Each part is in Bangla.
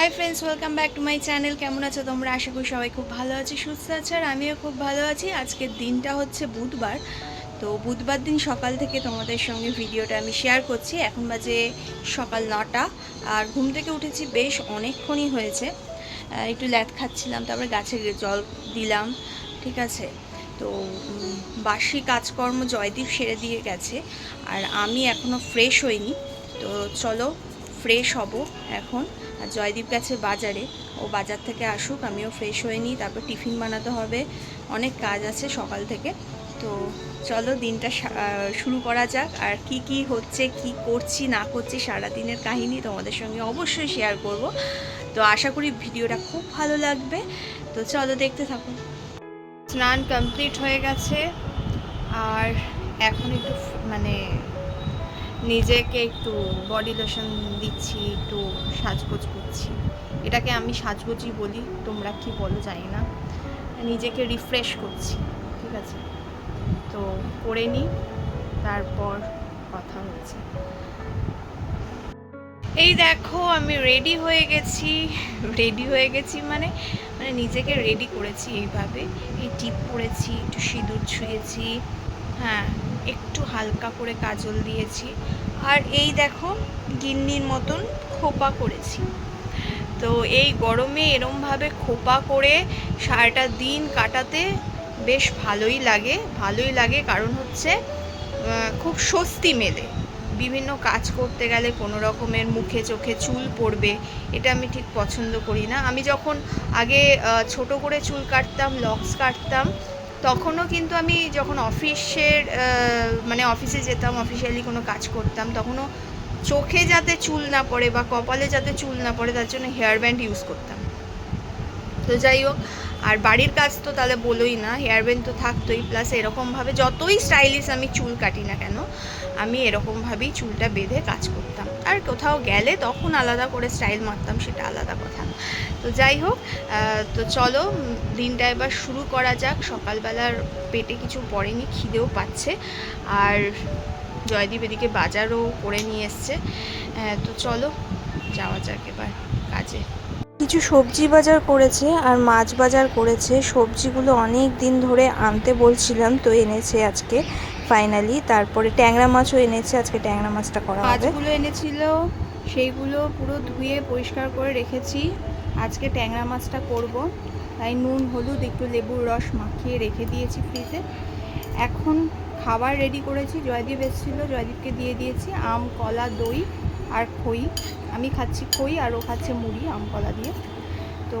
Hi friends welcome back to my channel কেমন আছো তোমরা? আশা করি সবাই খুব ভালো আছি, সুস্থ আছে, আর আমিও খুব ভালো আছি। আজকের দিনটা হচ্ছে বুধবার। তো বুধবার দিন সকাল থেকে তোমাদের সঙ্গে ভিডিওটা আমি শেয়ার করছি। এখন বাজে সকাল নটা, আর ঘুম থেকে উঠেছি বেশ অনেকক্ষণই হয়েছে। একটু ল্যাদ খাচ্ছিলাম, তারপরে গাছে জল দিলাম, ঠিক আছে? তো বাসি কাজকর্ম জয়দীপ সেরে দিয়ে গেছে, আর আমি এখনও ফ্রেশ হইনি। তো চলো ফ্রেশ হব এখন। আর জয়দীপ গেছে বাজারে। ও বাজার থেকে আসুক, আমিও ফ্রেশ হয়ে নিই। তারপর টিফিন বানাতে হবে। অনেক কাজ আছে সকাল থেকে। তো চলো দিনটা শুরু করা যাক। আর কি কি হচ্ছে, কি করছি, না করছি সারা দিনের কাহিনী তোমাদের সঙ্গে অবশ্যই শেয়ার করব। তো আশা করি ভিডিওটা খুব ভালো লাগবে। তো চলো দেখতে থাকো। স্নান কমপ্লিট হয়ে গেছে। আর এখন একটু মানে নিজেকে একটু বডি লোশন দিচ্ছি, একটু সাজগোজ করছি। এটাকে আমি সাজগোজই বলি, তোমরা কি বলো জানি না। নিজেকে রিফ্রেশ করছি, ঠিক আছে? তো করে নিই তারপর কথা হচ্ছে। এই দেখো, আমি রেডি হয়ে গেছি। রেডি হয়ে গেছি মানে মানে নিজেকে রেডি করেছি এইভাবে। এই টিপ পরেছি, একটু সিঁদুর ছুঁয়েছি হ্যাঁ। হালকা করে কাজল দিয়েছি। আর এই দেখো, গিন্নির মতন খোপা করেছি। তো এই গরমে এরমভাবে খোপা করে সারাটা দিন কাটাতে বেশ ভালোই লাগে। ভালোই লাগে কারণ হচ্ছে খুব স্বস্তি মেলে। বিভিন্ন কাজ করতে গেলে কোনো রকমের মুখে চোখে চুল পড়বে, এটা আমি ঠিক পছন্দ করি না। আমি যখন আগে ছোট করে চুল কাটতাম, লক্স কাটতাম তখনও কিন্তু আমি যখন অফিসের মানে অফিসে যেতাম অফিসিয়ালি কোনো কাজ করতাম, তখনও চোখে যাতে চুল না পড়ে বা কপালে যাতে চুল না পড়ে, তার জন্য হেয়ার ব্যান্ড ইউজ করতাম। তো যাই হোক আর বাড়ির কাজ তো তাহলে বলোই না হেয়ার ব্যান্ড তো থাকতোই প্লাস এরকমভাবে যতই স্টাইলিশ আমি চুল কাটি না কেন, আমি এরকমভাবেই চুলটা বেঁধে কাজ করতাম। আর কোথাও গেলে তখন আলাদা করে স্টাইল মারতাম, সেটা আলাদা কথা তো যাই হোক তো চলো, দিনটা এবার শুরু করা যাক। সকালবেলার পেটে কিছু পড়েনি, খিদেও পাচ্ছে। আর জয়দীপ এদিকে বাজারও করে নিয়ে এসছে। তো চলো, যাওয়া যাক এবার কাজে। কিছু সবজি বাজার করেছে আর মাছ বাজার করেছে। সবজিগুলো অনেক দিন ধরে আনতে বলছিলাম, তো এনেছে আজকে ফাইনালি তারপরে ট্যাংরা মাছও এনেছে, আজকে ট্যাংরা মাছটা করা মাছগুলো এনেছিল, সেইগুলো পুরো ধুয়ে পরিষ্কার করে রেখেছি। আজকে ট্যাংরা মাছটা করব। তাই নুন, হলুদ, একটু লেবুর রস মাখিয়ে রেখে দিয়েছি ফ্রিজে। এখন খাবার রেডি করেছি, জয়দীপ এসেছিল, জয়দীপকে দিয়ে দিয়েছি। আম, কলা, দই আর খই। আমি খাচ্ছি খই আর ও খাচ্ছে মুড়ি আম কলা দিয়ে। তো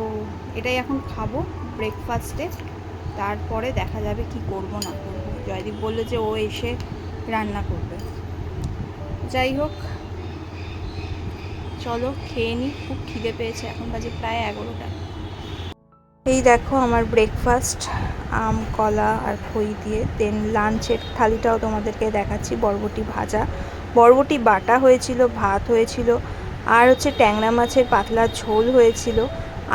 এটাই এখন খাব ব্রেকফাস্টে তারপরে দেখা যাবে কি করব, না করব। জয়দীপ বলল যে ও এসে রান্না করবে। যাই হোক, চলো খেয়ে নিই খুব খিদে পেয়েছে, এখন বাজে প্রায় এগারোটা। এই দেখো আমার ব্রেকফাস্ট আম, কলা আর খই দিয়ে। দেন লাঞ্চের থালিটাও তোমাদেরকে দেখাচ্ছি, বরবটি ভাজা। বরবটি বাটা হয়েছিল, ভাত হয়েছিল, আর হচ্ছে ট্যাংরা মাছের পাতলা ঝোল হয়েছিল,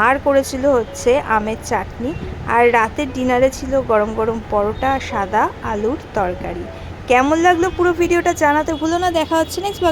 আর করেছিল হচ্ছে আমের চাটনি, আর রাতের ডিনারে ছিল গরম গরম পরোটা, সাদা আলুর তরকারি। কেমন লাগল পুরো ভিডিওটা জানাতে ভুলো না, দেখা হচ্ছে নেক্সট